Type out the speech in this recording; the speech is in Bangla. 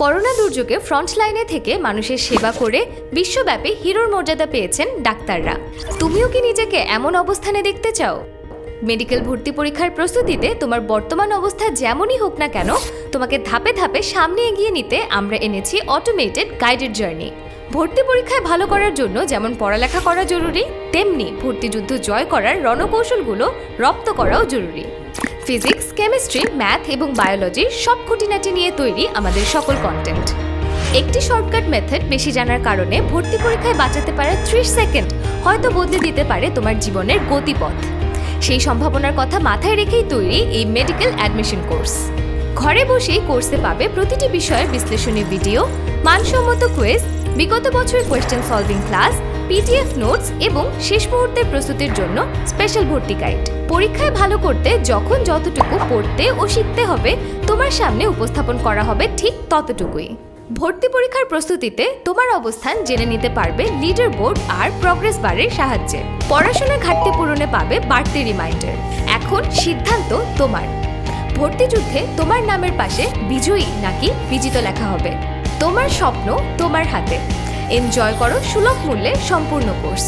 করোনা দুর্যোগে ফ্রন্ট লাইনে থেকে মানুষের সেবা করে বিশ্বব্যাপী হিরোর মর্যাদা পেয়েছেন ডাক্তাররা। তুমিও কি নিজেকে এমন অবস্থানে দেখতে চাও? মেডিকেল ভর্তি পরীক্ষার প্রস্তুতিতে তোমার বর্তমান অবস্থা যেমনই হোক না কেন, তোমাকে ধাপে ধাপে সামনে এগিয়ে নিতে আমরা এনেছি অটোমেটেড গাইডেড জার্নি ভর্তি পরীক্ষায় ভালো করার জন্য যেমন পড়ালেখা করা জরুরি, তেমনি ভর্তিযুদ্ধ জয় করার রণকৌশলগুলো রপ্ত করাও জরুরি। ফিজিক্স, কেমিস্ট্রি, ম্যাথ এবং বায়োলজির সব খুঁটিনাটি নিয়ে তৈরি আমাদের সকল কন্টেন্ট একটি শর্টকাট মেথড বেশি জানার কারণে ভর্তি পরীক্ষায় বাঁচাতে পারে ত্রিশ সেকেন্ড হয়তো বদলে দিতে পারে তোমার জীবনের গতিপথ। সেই সম্ভাবনার কথা মাথায় রেখেই তৈরি এই মেডিকেল অ্যাডমিশন কোর্স ঘরে বসেই কোর্সে পাবে প্রতিটি বিষয়ের বিশ্লেষণী ভিডিও মানসম্মত কুইজ বিগত বছরের question solving class PDF notes এবং শেষ মুহূর্তের প্রস্তুতির জন্য স্পেশাল ভর্তি গাইড পরীক্ষায় ভালো করতে যখন যতটুকু পড়তে ও শিখতে হবে, তোমার সামনে উপস্থাপন করা হবে ঠিক ততটুকুই। ভর্তি পরীক্ষার প্রস্তুতিতে তোমার অবস্থান জেনে নিতে পারবে লিডার বোর্ড আর প্রগ্রেস বারের সাহায্যে। পড়াশোনার ঘাটতি পূরণে পাবে বাড়তি রিমাইন্ডার এখন সিদ্ধান্ত তোমার। ভর্তি যুদ্ধে তোমার নামের পাশে বিজয়ী নাকি বিজিত লেখা হবে। তোমার স্বপ্ন তোমার হাতে। এনজয় করো সুলভ মূল্যে সম্পূর্ণ কোর্স